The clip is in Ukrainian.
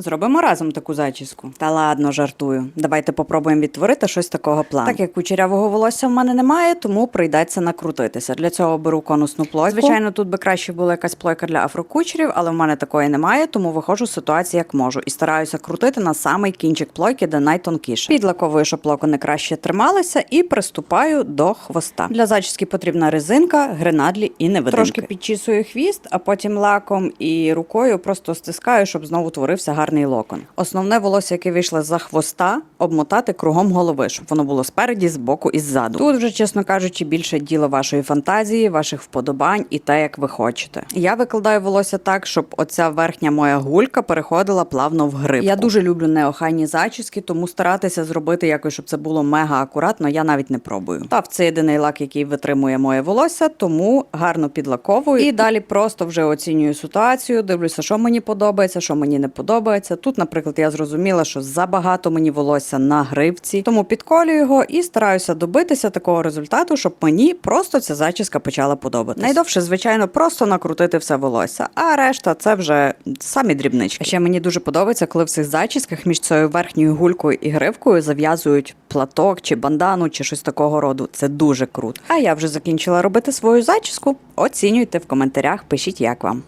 Зробимо разом таку зачіску. Та ладно, жартую. Давайте попробуємо відтворити щось такого плану. Так як кучерявого волосся в мене немає, тому прийдеться накрутитися. Для цього беру конусну плойку. Звичайно, тут би краще була якась плойка для афрокучерів, але в мене такої немає, тому виходжу з ситуації як можу і стараюся крутити на самий кінчик плойки, де найтонкіше. Підлаковую, щоб плоко не краще трималися, і приступаю до хвоста. Для зачіски потрібна резинка, гренадлі і невидимки. Трошки підчісую хвіст, а потім лаком і рукою просто стискаю, щоб знову творився гарний локон. Основне волосся, яке вийшло за хвоста, обмотати кругом голови, щоб воно було спереді, збоку і ззаду. Тут вже, чесно кажучи, більше діло вашої фантазії, ваших вподобань і те, як ви хочете. Я викладаю волосся так, щоб оця верхня моя гулька переходила плавно в гриб. Я дуже люблю неохайні зачіски, тому старатися зробити якось, щоб це було мега акуратно, я навіть не пробую. Та це єдиний лак, який витримує моє волосся, тому гарно підлаковую і далі просто вже оцінюю ситуацію, дивлюся, що мені подобається, що мені не подобається. Тут, наприклад, я зрозуміла, що забагато мені волосся на гривці, тому підколюю його і стараюся добитися такого результату, щоб мені просто ця зачіска почала подобатися. Найдовше, звичайно, просто накрутити все волосся, а решта це вже самі дрібнички. Ще мені дуже подобається, коли в цих зачісках між цією верхньою гулькою і гривкою зав'язують платок чи бандану, чи щось такого роду. Це дуже круто. А я вже закінчила робити свою зачіску. Оцінюйте в коментарях, пишіть, як вам.